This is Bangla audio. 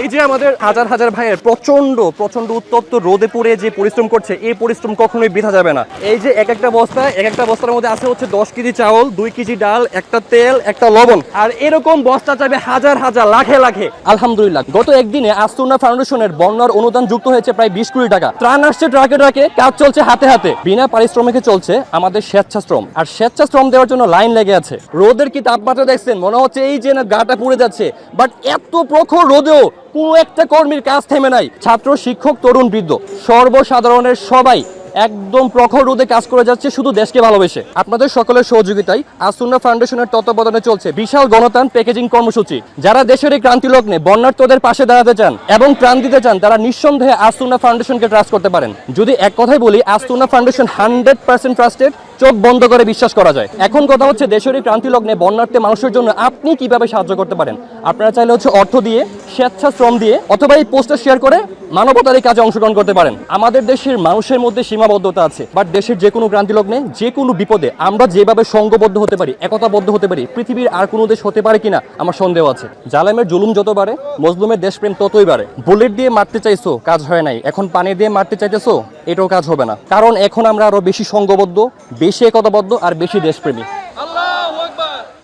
এই যে আমাদের হাজার হাজার ভাইয়ের প্রচণ্ড প্রচণ্ড উত্তপ্ত রোদে পড়ে যে পরিশ্রম করছে, এই পরিশ্রম কখনোই বৃথা যাবে না। এই যে এক একটা বস্তা এক একটা বস্তার মধ্যে আছে হচ্ছে দশ কেজি চাউল, দুই কেজি ডাল, একটা তেল, একটা লবণ। আর এরকম বস্তা চাইবে হাজার হাজার, লাখে লাখে। আলহামদুলিল্লাহ, গত একদিনে আস্তুনা ফাউন্ডেশনের বন্যার অনুদান যুক্ত হয়েছে প্রায় বিশ কোটি টাকা। ত্রাণ আসছে ট্রাকে ট্রাকে, কাজ চলছে হাতে হাতে। বিনা পারিশ্রমিকে চলছে আমাদের স্বেচ্ছাশ্রম। আর স্বেচ্ছাশ্রম দেওয়ার জন্য লাইন লেগে আছে। রোদের কি তাপমাত্রা দেখছেন? মনে হচ্ছে এই যে না গাটা পুড়ে যাচ্ছে। বাট এত প্রখর রোদেও কোনো একটা কর্মীর কাজ থেমে নাই। ছাত্র, শিক্ষক, তরুণ, বৃদ্ধ, সর্বসাধারণের সবাই একদম প্রখর রোদে কাজ করে যাচ্ছে শুধু দেশকে ভালোবেসে। আপনাদের সকলের সহযোগিতায় আসুন্না ফাউন্ডেশনের তত্ত্বাবধানে চলছে বিশাল গণতান প্যাকেজিং কর্মসূচি। যারা দেশের এই ক্রান্তি লগ্নে বন্যার্থদের পাশে দাঁড়াতে চান এবং ত্রাণ দিতে চান, তারা নিঃসন্দেহে আসুন্না ফাউন্ডেশনকে ট্রাস্ট করতে পারেন। যদি এক কথাই বলি, As-Sunnah foundation hundred percent trusted চোখ বন্ধ করে বিশ্বাস করা যায়। এখন কথা হচ্ছে দেশের ক্রান্তি লগ্নে বন্যার্থে মানুষের জন্য আপনি কীভাবে সাহায্য করতে পারেন? আপনারা চাইলে হচ্ছে অর্থ দিয়ে, স্বেচ্ছাশ্রম দিয়ে অথবা এই পোস্টার শেয়ার করে মানবতার এই কাজে অংশগ্রহণ করতে পারেন। আমাদের দেশের মানুষের মধ্যে সীমাবদ্ধতা আছে বাট দেশের যে কোনো ক্রান্তি লগ্নে, যে কোনো বিপদে আমরা যেভাবে সঙ্গবদ্ধ হতে পারি, একতাবদ্ধ হতে পারি, পৃথিবীর আর কোনো দেশ হতে পারে কিনা আমার সন্দেহ আছে। জালেমের জুলুম যত বাড়ে, মজলুমের দেশপ্রেম ততই বাড়ে। বুলেট দিয়ে মারতে চাইছো, কাজ হয় নাই। এখন পানি দিয়ে মারতে চাইতেছো এটাও কাজ হবে না। কারণ এখন আমরা আরও বেশি সঙ্গবদ্ধ বেশি একতাবদ্ধ আর বেশি দেশপ্রেমী।